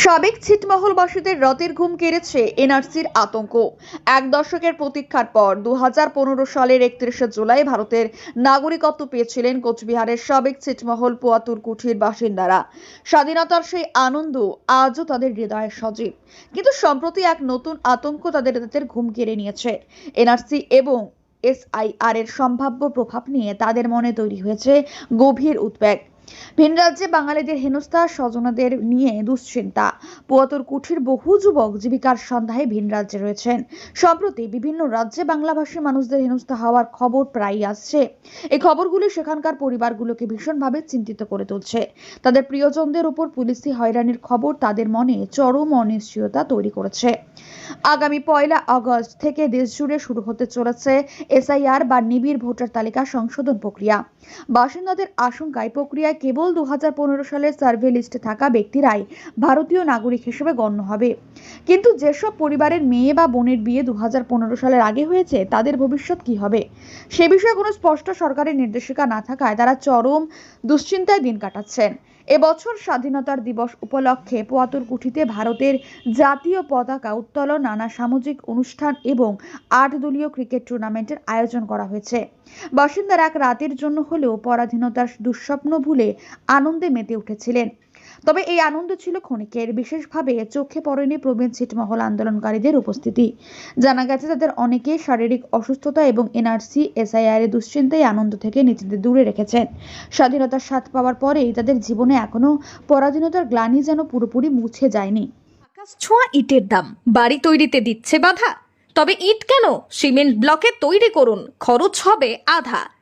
সাবেক ছিটমহলবাসীদের রতের ঘুম কেড়েছে এনআরসির আতঙ্ক। এক দশকের প্রতীক্ষার পর দু হাজার পনেরো সালের একত্রিশে জুলাই ভারতের নাগরিকত্ব পেয়েছিলেন কোচবিহারের সাবেক ছিটমহল পোয়াতুর কুঠির বাসিন্দারা। স্বাধীনতার সেই আনন্দ আজও তাদের হৃদয়ে সজীব। কিন্তু সম্প্রতি এক নতুন আতঙ্ক তাদের রাতের ঘুম কেড়ে নিয়েছে। এনআরসি এবং এসআইআর এর সম্ভাব্য প্রভাব নিয়ে তাদের মনে তৈরি হয়েছে গভীর উদ্বেগ। ভিন রাজ্যে বাঙালিদের হেনস্থা, স্বজনদের নিয়ে দুশ্চিন্তা। পুয়াতর কুঠির বহু যুবক জীবিকার সন্ধ্যায় ভিন রাজ্যে রয়েছেন। সম্প্রতি বিভিন্ন রাজ্যে বাংলাভাষী মানুষদের হেনস্থা হওয়ার খবর প্রায়ই আসছে। এই খবরগুলি সেখানকার পরিবারগুলোকে ভীষণভাবে চিন্তিত করে তুলছে। তাদের প্রিয়জনদের উপর পুলিশি হয়রানির খবর তাদের মনে চরম অনিশ্চয়তা তৈরি করেছে। আগামী পয়লা আগস্ট থেকে দেশজুড়ে শুরু হতে চলেছে এসআইআর বা নিবিড় ভোটার তালিকা সংশোধন প্রক্রিয়া। বাসিন্দাদের আশঙ্কায় প্রক্রিয়ায় কেবল দুহাজার পনেরো সালের সার্ভে লিস্টে থাকা ব্যক্তিরাই ভারতীয় নাগরিক হিসেবে গণ্য হবে। কিন্তু যেসব পরিবারের মেয়ে বা বোনের বিয়ে দু হাজার পনেরো সালের আগে হয়েছে, তাদের ভবিষ্যৎ কি হবে? সে বিষয়ে কোনো স্পষ্ট সরকারের নির্দেশিকা না থাকায় তারা চরম দুশ্চিন্তায় দিন কাটাচ্ছেন। এবছর স্বাধীনতার দিবস উপলক্ষে পোয়াতুরকুঠিতে ভারতের জাতীয় পতাকা উত্তোলন, নানা সামাজিক অনুষ্ঠান এবং আট দলীয় ক্রিকেট টুর্নামেন্টের আয়োজন করা হয়েছে। বাসিন্দারা এক রাতের জন্য হলেও পরাধীনতার দুঃস্বপ্ন ভুলে আনন্দে মেতে উঠেছিলেন। তবে এই আনন্দ ছিল ক্ষণিকের। বিশেষভাবে চোখে পড়েনি প্রবীণ ছিটমহল আন্দোলনকারীদের উপস্থিতি। জানা গেছে তাদের অনেকে শারীরিক অসুস্থতা এবং এনআরসি, এসআইআর দুশ্চিন্তায় আনন্দ থেকে নিজেদের দূরে রেখেছেন। স্বাধীনতার স্বাদ পাওয়ার পরেই তাদের জীবনে এখনও পরাধীনতার গ্লানি যেন পুরোপুরি মুছে যায়নি। আকাশ ছোঁয়া ইটের দাম। বাড়ি তৈরিতে দিচ্ছে বাধা। তবে ইট কেন? সিমেন্ট ব্লকে তৈরি করুন। খরচ হবে আধা।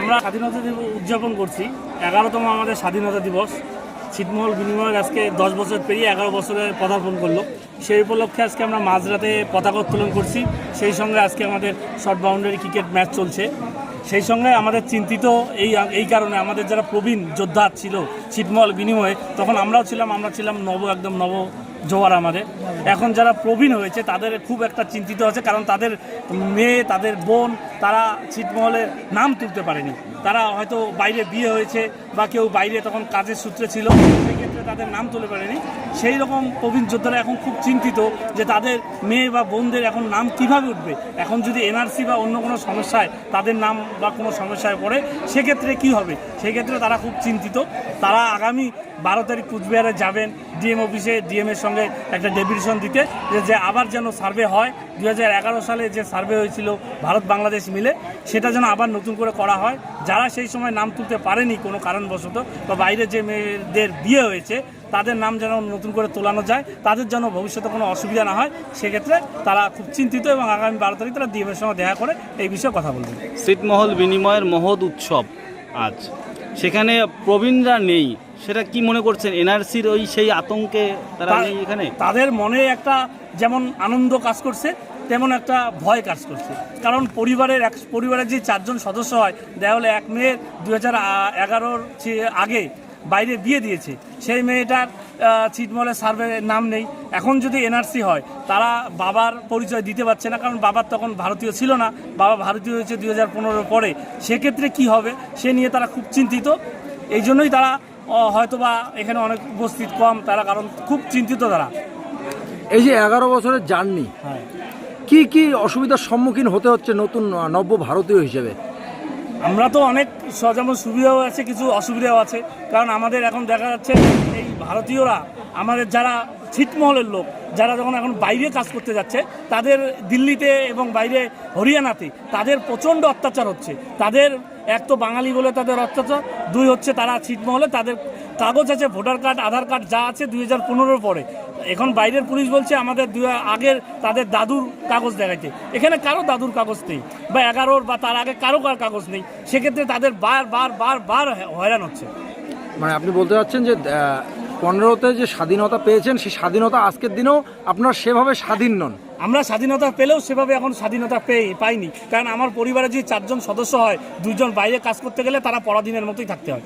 আমরা স্বাধীনতা দিবস উদযাপন করছি। এগারোতম আমাদের স্বাধীনতা দিবস। ছিটমহল বিনিময়ের আজকে দশ বছর পেরিয়ে এগারো বছরে পদার্পণ করল। সেই উপলক্ষে আজকে আমরা মাঝরাতে পতাকা উত্তোলন করছি। সেই সঙ্গে আজকে আমাদের শর্ট বাউন্ডারি ক্রিকেট ম্যাচ চলছে। সেই সঙ্গে আমাদের চিন্তিত এই এই কারণে আমাদের যারা প্রবীণ যোদ্ধা ছিল ছিটমহল বিনিময়ে, তখন আমরাও ছিলাম, আমরা ছিলাম নব, একদম নব জোয়ার আমাদের। এখন যারা প্রবীণ হয়েছে, তাদের খুব একটা চিন্তিত আছে, কারণ তাদের মেয়ে, তাদের বোন, তারা ছিটমহলে নাম তুলতে পারেনি। তারা হয়তো বাইরে বিয়ে হয়েছে বা কেউ বাইরে তখন কাজের সূত্রে ছিল, সেক্ষেত্রে তাদের নাম তুলে পারেনি। সেই রকম প্রবীণ যোদ্ধারা এখন খুব চিন্তিত যে তাদের মেয়ে বা বোনদের এখন নাম কীভাবে উঠবে। এখন যদি এনআরসি বা অন্য কোনো সমস্যায় তাদের নাম বা কোনো সমস্যায় পড়ে, সেক্ষেত্রে কি হবে? সেক্ষেত্রে তারা খুব চিন্তিত। তারা আগামী বারো তারিখ কুচবিহারে যাবেন। ডিএম অফিসে ডিএমের সঙ্গে একটা ডেপুটেশন দিতে, যে আবার যেন সার্ভে হয় দু হাজার এগারো সালে যে সার্ভে হয়েছিল ভারত বাংলাদেশ মিলে, সেটা যেন আবার নতুন করে করা হয়। যারা সেই সময় নাম তুলতে পারেনি কোনো কারণবশত, বা বাইরে যে মেয়েদের বিয়ে হয়েছে, তাদের নাম যেন নতুন করে তোলানো যায়, তাদের যেন ভবিষ্যতে কোনো অসুবিধা না হয়, সেক্ষেত্রে তারা খুব চিন্তিত এবং আগামী বারো তারিখ তারা ডিএমের সঙ্গে দেখা করে এই বিষয়ে কথা বলবেন। ছিটমহল বিনিময়ের মহৎ উৎসব আজ। সেখানে প্রবীণরা নেই সেটা কি মনে করছেন? এনআরসির ওই সেই আতঙ্কে তারা নেই এখানে? তাদের মনে একটা যেমন আনন্দ কাজ করছে তেমন একটা ভয় কাজ করছে। কারণ পরিবারের এক পরিবারের যে চারজন সদস্য হয় দেখা হলে এক মেয়ের দু হাজার এগারোর আগে বাইরে বিয়ে দিয়েছে সেই মেয়েটার আহ, ছিটমহলের সার্ভে নাম নেই। এখন যদি এনআরসি হয় তারা বাবার পরিচয় দিতে পারছে না কারণ বাবার তখন ভারতীয় ছিল না। বাবা ভারতীয় হয়েছে দুই হাজার পনেরো পরে। সেক্ষেত্রে কি হবে সে নিয়ে তারা খুব চিন্তিত। এই জন্যই তারা হয়তোবা এখানে অনেক উপস্থিত কম তারা কারণ খুব চিন্তিত তারা। এই যে এগারো বছরের জার্নি হ্যাঁ। কি কি অসুবিধার সম্মুখীন হতে হচ্ছে নতুন নব্য ভারতীয় হিসেবে? আমরা তো অনেক যেমন সুবিধাও আছে কিছু অসুবিধাও আছে। কারণ আমাদের এখন দেখা যাচ্ছে এই ভারতীয়রা আমাদের যারা ছিটমহলের লোক, যারা যখন এখন বাইরে কাজ করতে যাচ্ছে, তাদের দিল্লিতে এবং বাইরে হরিয়ানাতে তাদের প্রচণ্ড অত্যাচার হচ্ছে। তাদের, এক তো বাঙালি বলে তাদের অত্যাচার, দুই হচ্ছে তারা ছিটমহলে তাদের কাগজ আছে, ভোটার কার্ড, আধার কার্ড যা আছে দুই হাজার পনেরোর পরে। এখন বাইরের পুলিশ বলছে আমাদের দুই আগের তাদের দাদুর কাগজ দেখাইতে। এখানে কারও দাদুর কাগজ নেই, বা এগারোর বা তার আগে কারও কার কাগজ নেই, সেক্ষেত্রে তাদের বার বার বার বার হয়রান হচ্ছে। মানে আপনি বলতে চাচ্ছেন যে পনেরোতে যে স্বাধীনতা পেয়েছেন সেই স্বাধীনতা আজকের দিনেও আপনার সেভাবে স্বাধীন নন। আমরা স্বাধীনতা পেলেও সেভাবে এখন স্বাধীনতা পেয়ে পাইনি। কারণ আমার পরিবারে যে চারজন সদস্য হয় দুজন বাইরে কাজ করতে গেলে তারা পরাধীনের মতোই থাকতে হয়।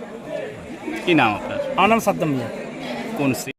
কি নাম আপনার? আমার নাম সাদ্দাম মিয়া। কোন